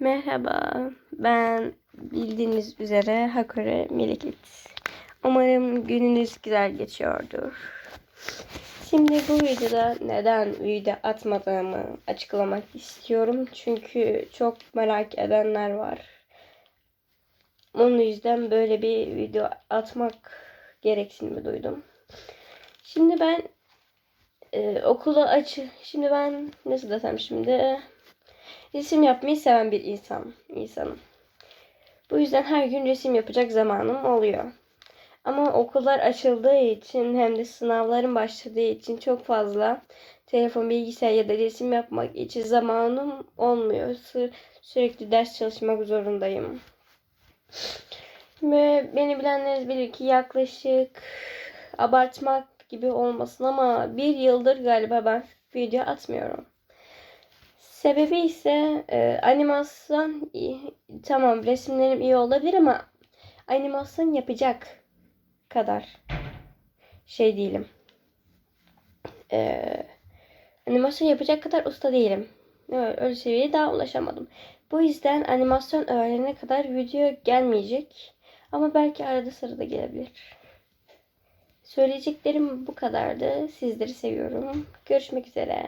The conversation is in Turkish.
Merhaba, ben bildiğiniz üzere Hakore Melekit. Umarım gününüz güzel geçiyordur. Şimdi bu videoda neden video atmadığımı açıklamak istiyorum. Çünkü çok merak edenler var. Onun yüzden böyle bir video atmak gereksinimi duydum. Şimdi ben e, okula aç... Şimdi ben nasıl desem şimdi... Resim yapmayı seven bir insan, insanım. Bu yüzden her gün resim yapacak zamanım oluyor. Ama okullar açıldığı için hem de sınavların başladığı için çok fazla telefon, bilgisayar ya da resim yapmak için zamanım olmuyor. Sü- Sürekli ders çalışmak zorundayım. Ve beni bilenler bilir ki yaklaşık abartmak gibi olmasın ama bir yıldır galiba ben video atmıyorum. Sebebi ise e, animasyon tamam resimlerim iyi olabilir ama animasyon yapacak kadar şey değilim. E, animasyon yapacak kadar usta değilim. Evet, öyle seviyeye daha ulaşamadım. Bu yüzden animasyon öğrenene kadar video gelmeyecek. Ama belki arada sırada gelebilir. Söyleyeceklerim bu kadardı. Sizleri seviyorum. Görüşmek üzere.